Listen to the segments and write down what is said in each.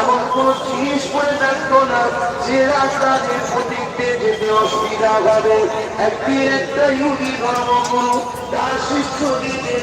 এমন কোন জিনিস পরে থাকতো না যে রাস্তা যে প্রতীকতে যেতে অসুবিধা হবে। একদিন একটা ইউনি ধর্মগুরু তার শিষ্যদের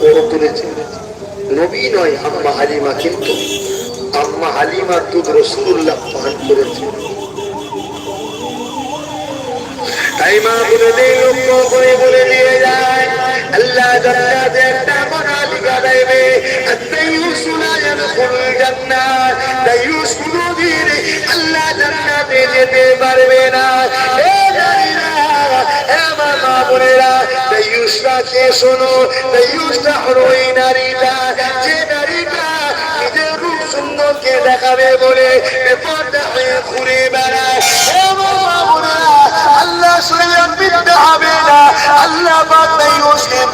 বড় করেছে নবী নয়, আম্মা হালিমা, কিন্তু আম্মা হালিমা দুধ রসুল্লাহ পান করেছে। আল্লাহ জান্নাতে একটা মনালিকা দেবে। আত্মায়ুস লা জান্নাত। দায়ুস কোনদিন আল্লাহ জান্নাতে যেতে পারবে না। মা বোনেরা দায়ুসরা কে শোনো দায়ুসরা হলো এই নারীটা। যে নারীটা নিজের রূপ সুন্দরকে দেখাবে বলে বেপর্দা হয়ে ঘুরে বেড়ায়।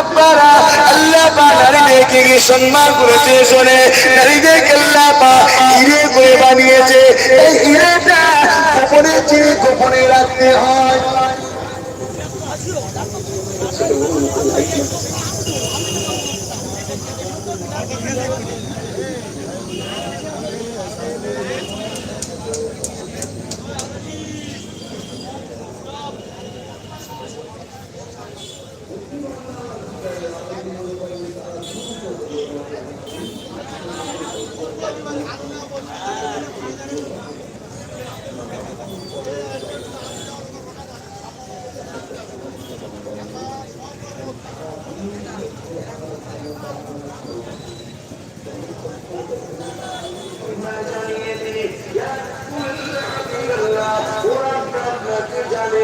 আপনারা আল্লাহ পা নারীদেরকে কি সম্মান করেছে শোনে? নারীদেরকে আল্লাহ পা হিরে করে বানিয়েছে। এই হিরেটা গোপনে চিরে গোপনে রাখতে হয়।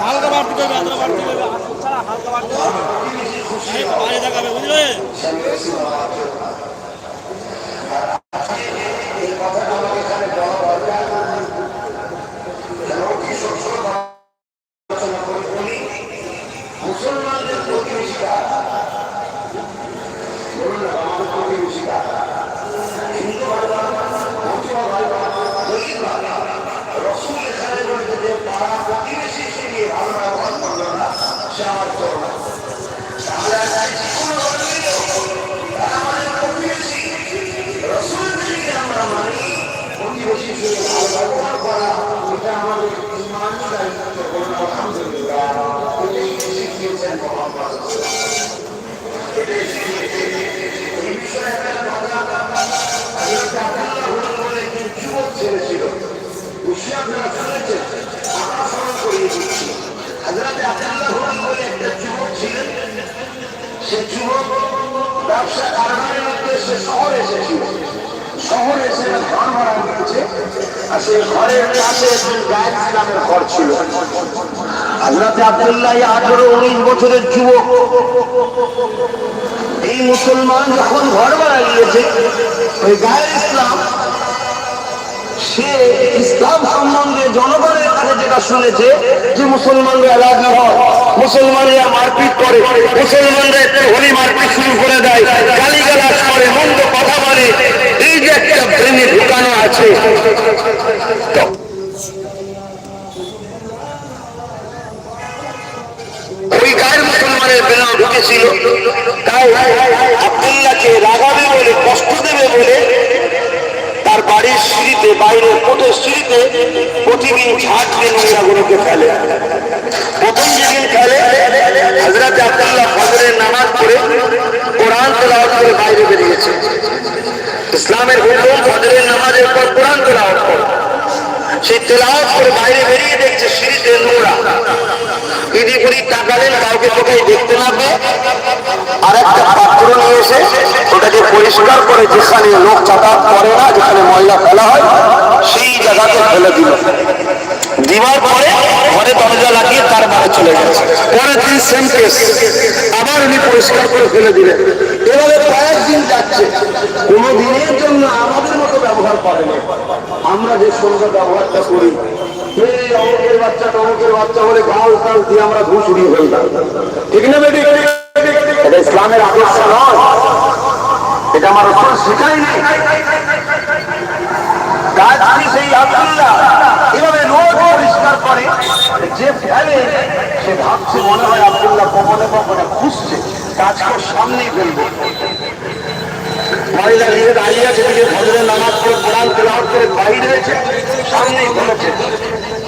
হালকা বাড়তে করবে এতটা বাড়তি দেখাবে বুঝলে এই কথাটা আমাকে এখানে বলা দরকার কেন কি সবসময় আলোচনা করে বলি মুসলমানদের প্রতিবেশী কারা? বলুন না আমাদের প্রতিবেশী কারা? হিন্দু ভাই বোন, মুসলমান ভাই বোন, মুসলিম ভাই বোন। রসুল এখানে বলছে যে পাড়া প্রতিবেশী হিসেবে ভালো ব্যবহার করল না সে আমার চোর না তাহলে আর যে কোনো ধরনের লোক, তারা আমাদের প্রতিবেশী রসুল থেকে আমরা মানি ভালো ব্যবহার করা এটা আমাদের ইমানি দায়িত্ব বলুন আলহামদুলিল্লাহ এটাই শিখিয়েছেন মোহাম্মদ একটা কথা ছেলে সে যুবক ব্যবসা কারবারের উদ্দেশ্যে শহরে এসেছিল শহরে এসে ঘর ভাড়া নিয়েছে আর সেই ঘরের কাছে গায়ের ইসলামের ঘর ছিল। হাজরাতে আব্দুল্লাহ আঠারো উনিশ বছরের যুবক। এই মুসলমান যখন ঘর ভাড়া নিয়েছে, ওই গায়ের ইসলাম সে ইসলাম সম্বন্ধে জনগণের কাছে যেটা শুনেছে যে মুসলমানরা এলাকা হয়, মুসলমানরা মারপিট করে, মুসলমানরা একটু হোলি মারপিট শুরু করে দেয়, গালিগালাজ করে, মন্দ কথা বলে, এই যে একটা প্রেমে ঢুকানো আছে। ওই মুসলমানের বেলা ঢুকেছিল। তাই আব্দুল্লাহকে রাগাবে বলে, কষ্ট দেবে বলে তার বাড়ির সিঁড়িতে, বাইরের কোটের সিঁড়িতে প্রতিদিন ঝাঁট দিয়ে নোংরাগুলোকে ফেলে। প্রথম যেদিন ফেলে হাজরাতে আব্দুল্লাহ ফজরের নামাজ পড়ে কোরআন তেলাওয়াত করে বাইরে বেরিয়েছে। ইসলামের হুকুম ফজরের নামাজের পর কোরআন তেলাওয়াত করে। সেই তেলাওয়াত করে বাইরে বেরিয়ে দেখছে এদিক ওদিক তাকালেন কাউকে কোথায় দেখতে পেয়ে আর একটা পাত্র নিয়ে এসে ওটাকে পরিষ্কার করে যেখানে লোক যাতায়াত করে না, যেখানে ময়লা ফেলা হয়, সেই জায়গাতে ফেলে দিল। দিবার পরে ঘরে দরজা লাগিয়ে তার বাড়ি চলে গেছে। পরের দিন সেম কেস আবার উনি পরিষ্কার করে ফেলে দিলেন। এভাবে কয়েকদিন যাচ্ছে। কোনো দিনের জন্য আমাদের মতো ব্যবহার করে না। আমরা যে সুন্দর ব্যবহারটা করি অমুকের বাচ্চা, তমুকের বাচ্চা বলে গাল টাল দিয়ে আমরা ঘুষ উড়িয়ে ফেলতাম ঠিক না এটা ইসলামের আদর্শ নয়। এটা আমার রসুল রোজ পরিষ্কার করে, যে ফেলে, সে ভাবছে মনে হয় আব্দুল্লাহ কখনো খুঁজছে। গাছকে সামনেই ফেলবে। মহিলা নিয়ে দাঁড়িয়ে আছে ফজরের নামাজ করে কোরআন তেলাওয়াত করে বাইরে রয়েছে সামনেই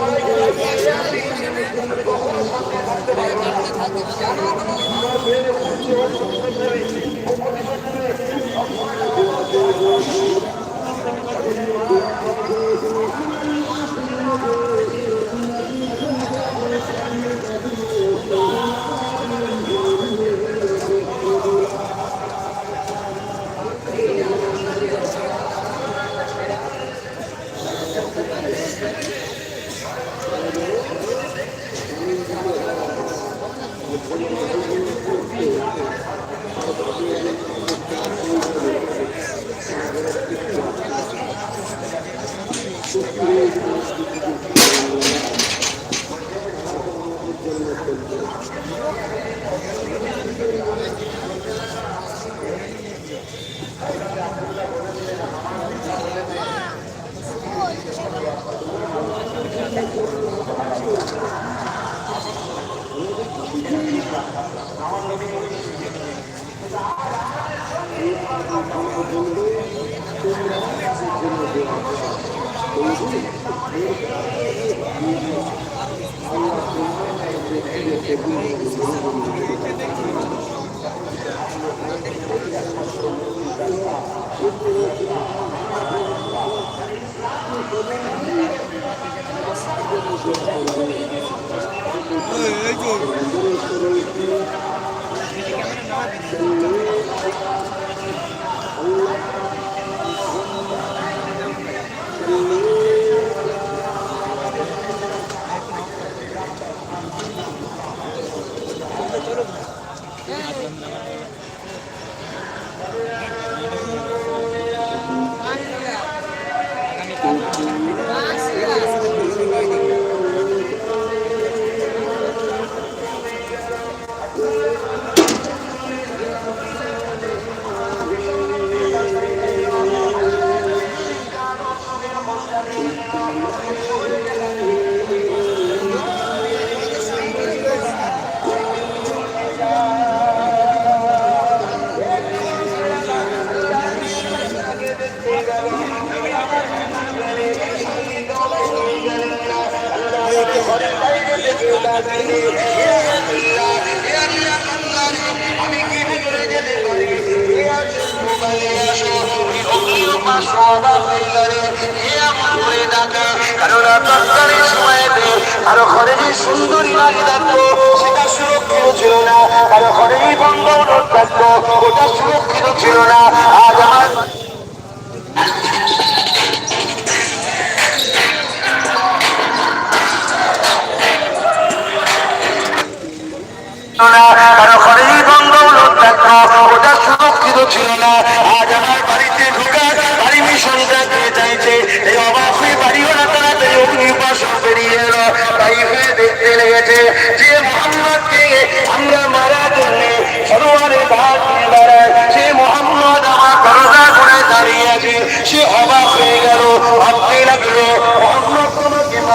ওরা পাচ্ছে আমি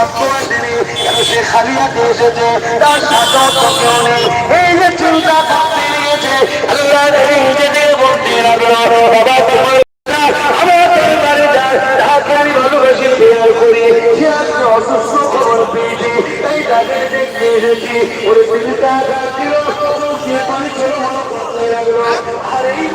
তোমাকে মাত্র সে খালি হাতে এসেছে তার সাথে কেউ নেই এই যে চিন্তা করতে নিয়েছে আল্লাহ নিজেদের বলতে লাগল বাবা তোমার আমার পরিবারে যায় তাকে আমি ভালোবাসি খেয়াল করি সে আজকে অসুস্থ খবর পেয়েছি তাই তাকে দেখতে এসেছি। ওর চিন্তা ছিল সে পরিচয় মনে করতে লাগল? আর এই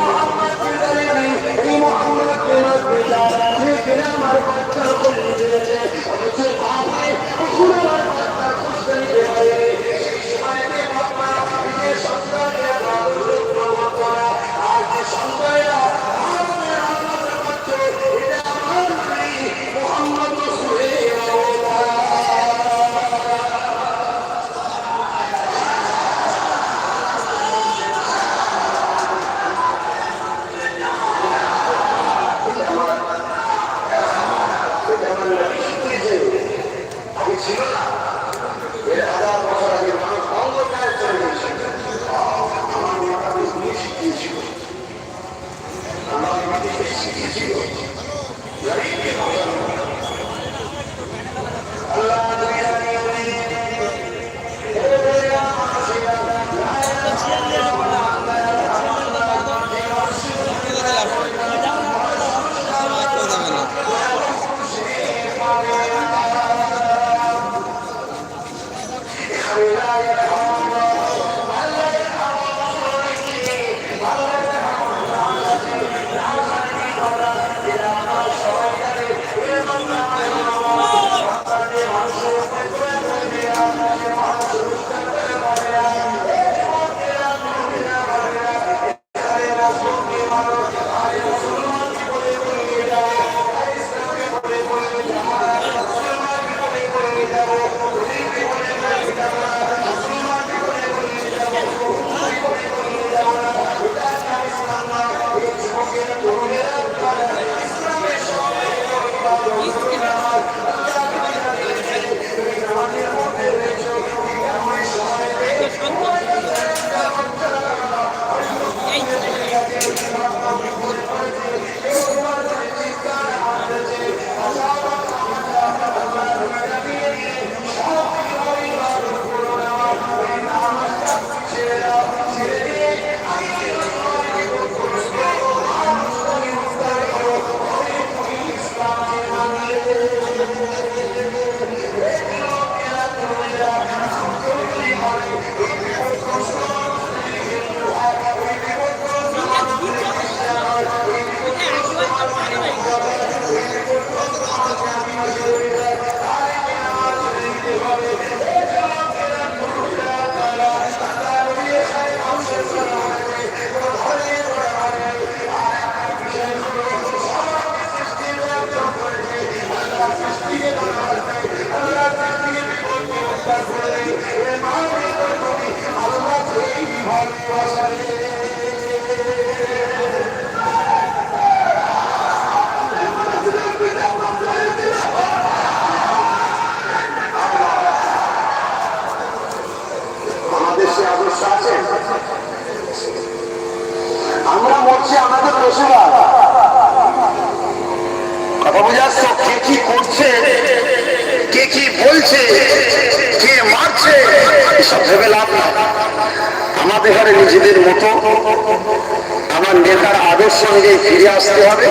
আদর্শ অনুযায়ী ফিরে আসতে হবে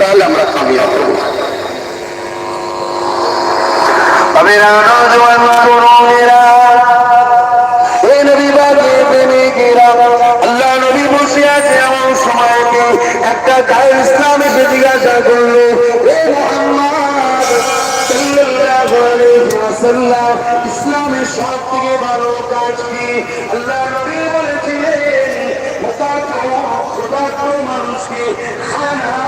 তাহলে আমরা কামিয়াব হব। মেরা নজওয়ান তরুণেরা এ নবী বাগে প্রেমিকেরা আল্লাহ নবী বসে আছে এমন সময়কে একটা গায়ে ইসলাম এসে জিজ্ঞাসা করল এ মোহাম্মদ সাল্লাল্লাহু আলাইহি ওয়াসাল্লাম ইসলামের সব থেকে কাজ কি? আল্লাহ Hannah.